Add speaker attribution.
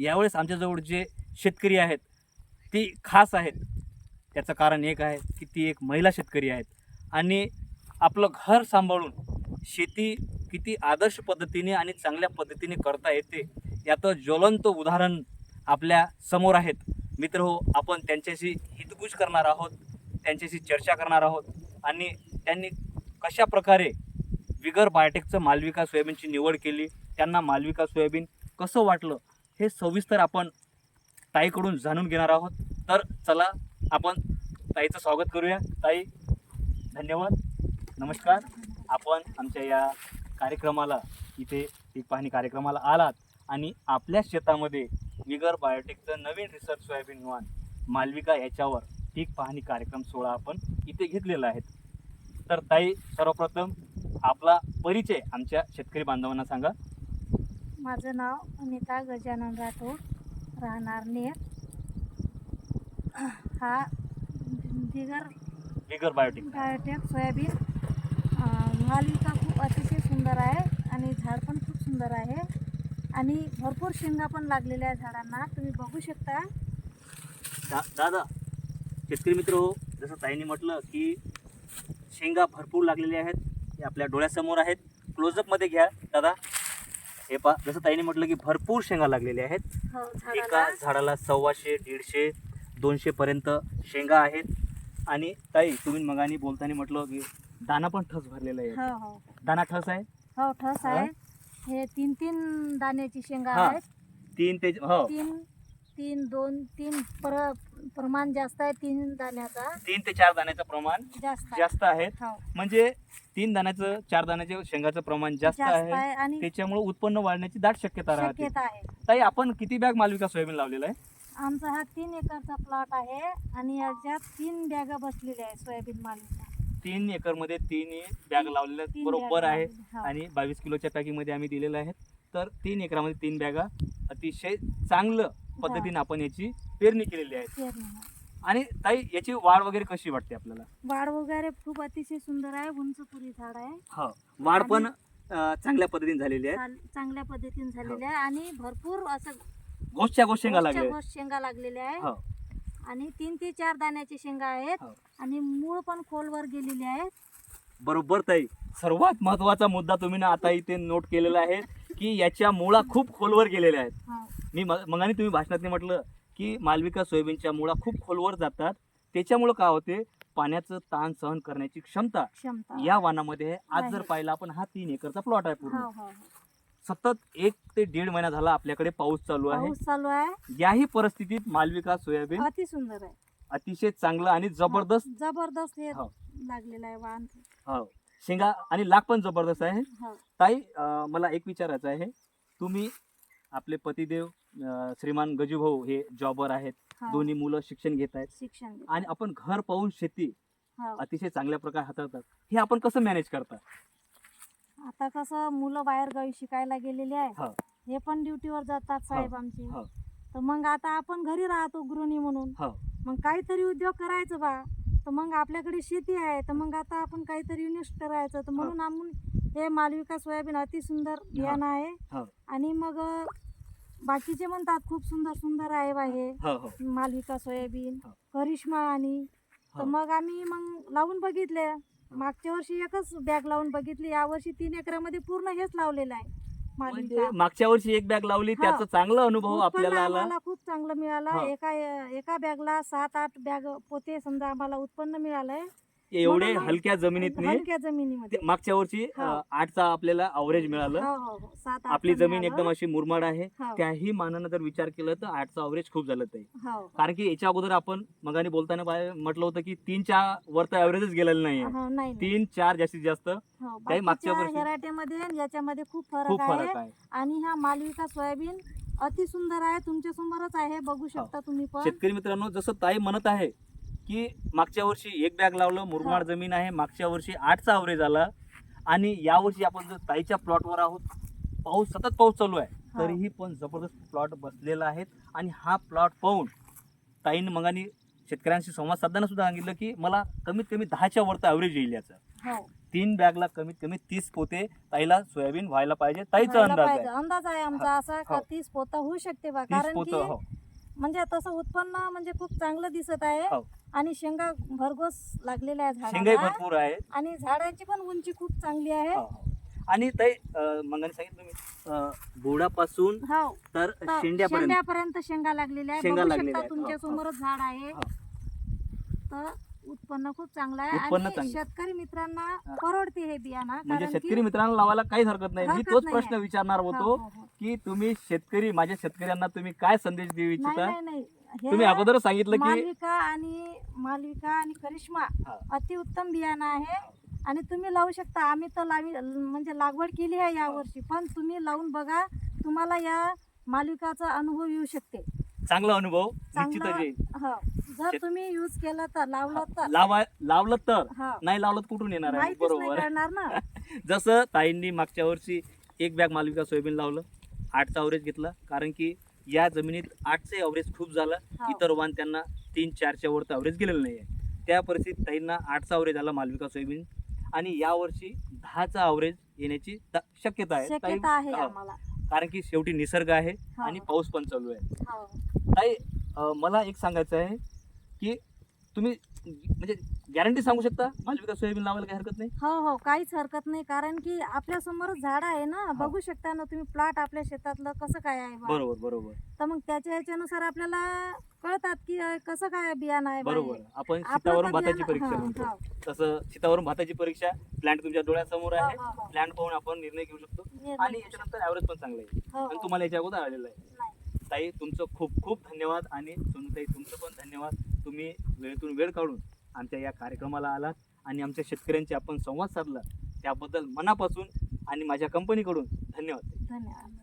Speaker 1: यावेळेस आमच्याजवळ जे शेतकरी आहेत ती खास आहेत. त्याचं कारण एक आहे की ती एक महिला शेतकरी आहेत. आणि आपलं घर सांभाळून शेती किती आदर्श पद्धतीने आणि चांगल्या पद्धतीने करता येते याचं ज्वलंत उदाहरण आपल्यासमोर आहेत. मित्र हो आपण त्यांच्याशी हितगुज करणार आहोत त्यांच्याशी चर्चा करणार आहोत आणि त्यांनी कशा प्रकारे विगर बायोटेकचं मालविका सोयाबीनची निवड केली त्यांना मालविका सोयाबीन कसं वाटलं हे सविस्तर आपण ताईकडून जाणून घेणार आहोत. तर चला आपण ताईचं स्वागत करूया. ताई धन्यवाद. नमस्कार. आपण आमच्या या कार्यक्रमाला इथे पीक पाहणी कार्यक्रमाला आलात आणि आपल्या शेतामध्ये विगर बायोटेकचं नवीन रिसर्च सोयाबीन वाण मालविका याच्यावर पीक पाहणी कार्यक्रम सोहळा आपण इथे घेतलेला आहे. तर ताई सर्वप्रथम आपला परिचय आमच्या शेतकरी बांधवांना सांगा.
Speaker 2: माझं नाव अनिता गजानन राठोड राहणार नेर. हा बिगर
Speaker 1: विगर बायोटेक
Speaker 2: बायोटेक सोयाबीन. अं, मालविका खूप अतिशय सुंदर आहे आणि झाड पण खूप सुंदर आहे. आणि भरपूर शेंगा पण लागलेल्या आहे झाडांना. तुम्ही बघू शकता.
Speaker 1: दा दादा शेतकरी मित्र हो जसं ताईने म्हटलं की शेंगा भरपूर लागलेल्या आहेत. हे आपल्या डोळ्यासमोर आहेत. क्लोजअपमध्ये घ्या दादा. हे पा जसं ताईने म्हटलं की भरपूर शेंगा लागलेल्या आहेत.
Speaker 2: हो
Speaker 1: एका
Speaker 2: झाडाला
Speaker 1: झाडाला सव्वाशे दीडशे दोनशेपर्यंत शेंगा आहेत. आणि ताई तुम्ही मगानी बोलताना म्हटलं की दाना पण ठस भरलेला आहे.
Speaker 2: हो हो.
Speaker 1: दाना ठस आहे?
Speaker 2: हो ठस आहे. हे तीन तीन दाण्याची शेंगा
Speaker 1: हा.
Speaker 2: आहेत.
Speaker 1: तीन ते हो.
Speaker 2: तीन तीन दोन तीन पर प्रमाण जास्त आहे तीन दाण्याचा.
Speaker 1: तीन ते चार दाण्याचं प्रमाण
Speaker 2: जास्त आहे.
Speaker 1: जास्त आहेत
Speaker 2: हो.
Speaker 1: म्हणजे तीन दाण्याचं चार दाण्याचे शेंगाचं प्रमाण जास्त
Speaker 2: जास्त
Speaker 1: आहे.
Speaker 2: आहे आणि
Speaker 1: त्याच्यामुळे उत्पन्न वाढण्याची दाट शक्यता राहते.
Speaker 2: शक्यता आहे.
Speaker 1: ताई आपण किती बॅग मालविका सोयाबीन लावलेला आहे?
Speaker 2: आमचा हा तीन एकरचा प्लॉट आहे आणि याच्यात तीन बॅगा बसलेल्या आहे सोयाबीन मालवीच्या
Speaker 1: तीन एकरमध्ये तीन बॅग लावलेल्या आहेत.
Speaker 2: तीन
Speaker 1: बरोबर
Speaker 2: बॅगा
Speaker 1: आहे.
Speaker 2: लावलेल्या. हो.
Speaker 1: आणि बावीस किलोच्या पॅकिंगमध्ये आम्ही दिलेलं आहे तर तीन एकरामध्ये तीन बॅगा अतिशय चांगलं पद्धतीने आपण याची पेरणी केलेली आहे. आणि ताई याची वाढ वगैरे कशी वाटते आपल्याला?
Speaker 2: वाढ वगैरे खूप अतिशय सुंदर आहे उंच पुरी झाड आहे.
Speaker 1: हो. वाढ पण अं, चांगल्या पद्धतीने झालेली आहे.
Speaker 2: चाल- चांगल्या पद्धतीने झालेले आहे आणि भरपूर असं
Speaker 1: गोष्टच्या गोष्ट शेंगा लागल्या
Speaker 2: गोष्ट शेंगा लागलेल्या आहे
Speaker 1: हो.
Speaker 2: आणि तीन ते चार दाण्याची शेंगा आहेत.
Speaker 1: हो.
Speaker 2: आणि मूळ पण खोलवर गेलेली आहेत
Speaker 1: बरोबर ताई. सर्वात महत्त्वाचा मुद्दा तुम्ही ना आता इथे नोट केलेला आहे की याच्या मुळा खूप खोलवर गेलेल्या आहेत.
Speaker 2: हो.
Speaker 1: मी म- मगाने तुम्ही भाषणात म्हटलं की मालविका सोयाबीनच्या मुळा खूप खोलवर जातात. त्याच्यामुळं काय होते? पाण्याचं ताण सहन करण्याची क्षमता या वानामध्ये आज जर. पाहिला आपण हा तीन एकरचा प्लॉट आहे पूर्ण.
Speaker 2: हो हो हो.
Speaker 1: सतत एक ते दीड महिना झाला आपल्याकडे पाऊस चालू आहे.
Speaker 2: चालू आहे.
Speaker 1: याही परिस्थितीत मालविका सोयाबीन
Speaker 2: अति सुंदर आहे.
Speaker 1: अतिशय चांगलं आणि जबरदस्त
Speaker 2: जबरदस्त हे. लागलेलं आहे वाण.
Speaker 1: हो. शेंगा आणि लाग पण जबरदस्त आहे. ताई मला एक विचारायचं आहे. तुम्ही आपले पतिदेव अं, श्रीमान गजूभाऊ हे जॉबर आहेत.
Speaker 2: हो.
Speaker 1: दोन्ही मुलं शिक्षण घेत आहेत.
Speaker 2: शिक्षण घेत.
Speaker 1: आणि आपण घर पाहून शेती
Speaker 2: हो.
Speaker 1: अतिशय चांगल्या प्रकारे हाताळतात. हे आपण कसं मॅनेज करता
Speaker 2: आता कसं मुलं बाहेर गावी शिकायला गेलेले आहे.
Speaker 1: हो.
Speaker 2: हे पण ड्युटीवर जातात साहेब आमचे.
Speaker 1: हो.
Speaker 2: तर मग आता आपण घरी राहतो गृहिणी म्हणून.
Speaker 1: हो.
Speaker 2: मग काहीतरी उद्योग करायचं बा. तर मग आपल्याकडे शेती आहे. तर मग आता आपण काहीतरी इन्व्हेस्ट करायचं. तर म्हणून आपण हे मालविका सोयाबीन अति सुंदर बियाणं आहे.
Speaker 1: हो.
Speaker 2: आणि मग अं, बाकीचे म्हणतात खूप सुंदर सुंदर आहे बा हे.
Speaker 1: हो हो.
Speaker 2: मालविका सोयाबीन
Speaker 1: हो.
Speaker 2: करिश्मा आणि. तर
Speaker 1: हो.
Speaker 2: मग आम्ही मग लावून बघितले. मागच्या वर्षी एकच बॅग लावून बघितली. यावर्षी तीन एकरामध्ये पूर्ण हेच लावलेलं आहे.
Speaker 1: म्हणजे
Speaker 2: मालविका
Speaker 1: मागच्या वर्षी एक बॅग लावली
Speaker 2: हा.
Speaker 1: त्याचा चांगला अनुभव
Speaker 2: उत्पन्न
Speaker 1: आपल्याला आला.
Speaker 2: आम्हाला खूप चांगलं मिळालं.
Speaker 1: हा.
Speaker 2: एका एका बॅगला सात आठ बॅग पोते समजा आम्हाला उत्पन्न मिळालंय.
Speaker 1: एवढे
Speaker 2: म्हणून
Speaker 1: हलक्या जमिनीतनी
Speaker 2: हलक्या जमिनीमध्ये.
Speaker 1: ते- मागच्या वर्षी
Speaker 2: हो.
Speaker 1: अं, आठचा आपल्याला अवरेज मिळालं.
Speaker 2: हो हो हो. सात आठ
Speaker 1: आपली जमीन
Speaker 2: मिळालं.
Speaker 1: एकदम अशी मुरमाड आहे.
Speaker 2: हो,
Speaker 1: त्याही मानानं जर विचार केला तर आठचा अवरेज खूप झालं ते.
Speaker 2: हो.
Speaker 1: कारण की याच्या अगोदर आपण मगाने बोलताना म्हटलं होतं की तीनच्या वर तर ॲव्हरेजच गेलेलं नाही
Speaker 2: हो, नाही नाही.
Speaker 1: तीन चार जास्तीत जास्त.
Speaker 2: हो,
Speaker 1: काही मागच्या
Speaker 2: बाकीच्या
Speaker 1: वर्षी-
Speaker 2: हेराट्यामध्ये आणि याच्यामध्ये खूप
Speaker 1: खूप
Speaker 2: फरक आहे.
Speaker 1: फरक आहे.
Speaker 2: आणि हा मालविका सोयाबीन अति सुंदर आहे तुमच्या समोरच आहे बघू शकता तुम्ही पण.
Speaker 1: शेतकरी मित्रांनो जसं ताई म्हणत आहे की मागच्या वर्षी एक बॅग लावलं मुरमाड जमीन आहे. मागच्या वर्षी आठचा अवरेज आला आणि यावर्षी आपण जर ताईच्या प्लॉटवर आहोत पाऊस सतत पाऊस चालू आहे. तरीही पण जबरदस्त प्लॉट बसलेला आहे. आणि हा प्लॉट पाहून ताईन मगानी शेतकऱ्यांशी संवाद साधताना सुद्धा सांगितलं की मला कमीत कमी दहाच्या वरतं ॲव्हरेज येईल याचं.
Speaker 2: हो.
Speaker 1: तीन बॅगला कमीत कमी तीस पोते ताईला सोयाबीन व्हायला पाहिजे. ताईचा अंदाज. आहे.
Speaker 2: अंदाज आहे आमचा असा का
Speaker 1: हो.
Speaker 2: तीस पोता होऊ शकते बा? कारण की
Speaker 1: हो.
Speaker 2: म्हणजे तसं उत्पन्न म्हणजे खूप चांगलं दिसत आहे
Speaker 1: हो.
Speaker 2: आणि शेंगा भरघोस लागलेल्या आहे
Speaker 1: शेंगाही
Speaker 2: झाडाला
Speaker 1: भरपूर आहे
Speaker 2: आणि झाडांची पण उंची खूप चांगली आहे
Speaker 1: हो, हो. आणि अं, मंगाने सांगितलं तुम्ही अं, बोडापासून
Speaker 2: हो
Speaker 1: तर
Speaker 2: तर
Speaker 1: शेंड्यापर्यंत
Speaker 2: शेंड्यापर्यंत शेंगा लागलेल्या आहे
Speaker 1: शेंगा
Speaker 2: बघू
Speaker 1: लागलेल्या
Speaker 2: शकता
Speaker 1: आहेत.
Speaker 2: तुमच्या
Speaker 1: हो, हो.
Speaker 2: समोरच झाड आहे
Speaker 1: हो.
Speaker 2: तर उत्पन्न खूप चांगलं आहे
Speaker 1: उत्पन्न
Speaker 2: आणि
Speaker 1: चांगलं.
Speaker 2: शेतकरी मित्रांना. परवडते हे बियाणं
Speaker 1: म्हणजे
Speaker 2: कारण
Speaker 1: शेतकरी मित्रांना लावायला काहीच हरकत नाही मी
Speaker 2: हरकत
Speaker 1: तोच
Speaker 2: नाही
Speaker 1: प्रश्न
Speaker 2: आहे.
Speaker 1: विचारणार
Speaker 2: हो,
Speaker 1: होतो
Speaker 2: हो, हो.
Speaker 1: की तुम्ही शेतकरी माझ्या शेतकऱ्यांना तुम्ही काय संदेश देऊ
Speaker 2: नाही
Speaker 1: इच्छिता?
Speaker 2: नाही नाही.
Speaker 1: तुम्ही अगोदरच सांगितलं की
Speaker 2: मालविका आणि मालविका आणि करिश्मा
Speaker 1: हा.
Speaker 2: अतिउत्तम बियाणं आहे आणि तुम्ही लावू शकता. आम्ही तर लावी म्हणजे लागवड केली आहे यावर्षी. पण तुम्ही लावून बघा तुम्हाला या मालविकाचा अनुभव येऊ शकते.
Speaker 1: चांगला अनुभव निश्चितच येईल.
Speaker 2: हो. जर
Speaker 1: शेत-
Speaker 2: तुम्ही यूज केलं तर लावलं तर.
Speaker 1: लावा लावलं तर?
Speaker 2: हा.
Speaker 1: नाही लावलं तर कुठून येणार आहे?
Speaker 2: माहितीच नाही
Speaker 1: बरोबर.
Speaker 2: कळणार ना.
Speaker 1: जसं ताईंनी मागच्या वर्षी एक बॅग मालविका सोयाबीन लावलं. आठचा अवरेज घेतला. कारण की या जमिनीत आठचे अवरेज खूप झालं.
Speaker 2: हो.
Speaker 1: इतर वाहन त्यांना तीन चारच्या वर अवरेज गेलेलं नाही आहे त्या परिस्थितीत ताईंना आठचा अवरेज आला मालविका सोयाबीन. आणि यावर्षी दहाचा अवरेज येण्याची शक्यता आहे. हो. कारण की शेवटी निसर्ग आहे
Speaker 2: हो.
Speaker 1: आणि पाऊस पण चालू आहे. ताई मला एक सांगायचं आहे की तुम्ही म्हणजे गॅरंटी सांगू शकता? मालविका सोयाबीन लावायला काही हरकत नाही?
Speaker 2: हो हो काहीच हरकत नाही. कारण की आपल्या समोरच झाड आहे ना? बघू शकता ना तुम्ही प्लॉट आपल्या शेतातलं कसं काय आहे बा.
Speaker 1: बरोबर बरोबर.
Speaker 2: तर मग त्याच्या ह्याच्यानुसार आपल्याला कळतात की अं, कसं काय बियाणं आहे बा हे.
Speaker 1: बरोबर. आपण
Speaker 2: आपलं
Speaker 1: शेतावरून भाताची
Speaker 2: बियाणं-
Speaker 1: परीक्षा
Speaker 2: हो, हो.
Speaker 1: तसं शेतावरून भाताची परीक्षा प्लॅन्ट तुमच्या डोळ्यासमोर आहे.
Speaker 2: हो, हो, हो.
Speaker 1: प्लॅन्ट पाहून आपण निर्णय घेऊ शकतो.
Speaker 2: निर्णय
Speaker 1: आणि
Speaker 2: घेऊ
Speaker 1: याच्यानंतर ॲव्हरेज पण चांगलं आहे.
Speaker 2: हो,
Speaker 1: आणि
Speaker 2: हो.
Speaker 1: तुम्हाला याच्या अगोदर आलेलं आहे.
Speaker 2: नाही.
Speaker 1: ताई तुमचं खूप खूप धन्यवाद आणि सोनूताई तुमचं पण धन्यवाद. तुम्ही वेळेतून वेळ काढून आमच्या या कार्यक्रमाला आलात आणि आमच्या शेतकऱ्यांशी आपण संवाद साधला त्याबद्दल मनापासून आणि माझ्या कंपनीकडून धन्यवाद.
Speaker 2: धन्यवाद.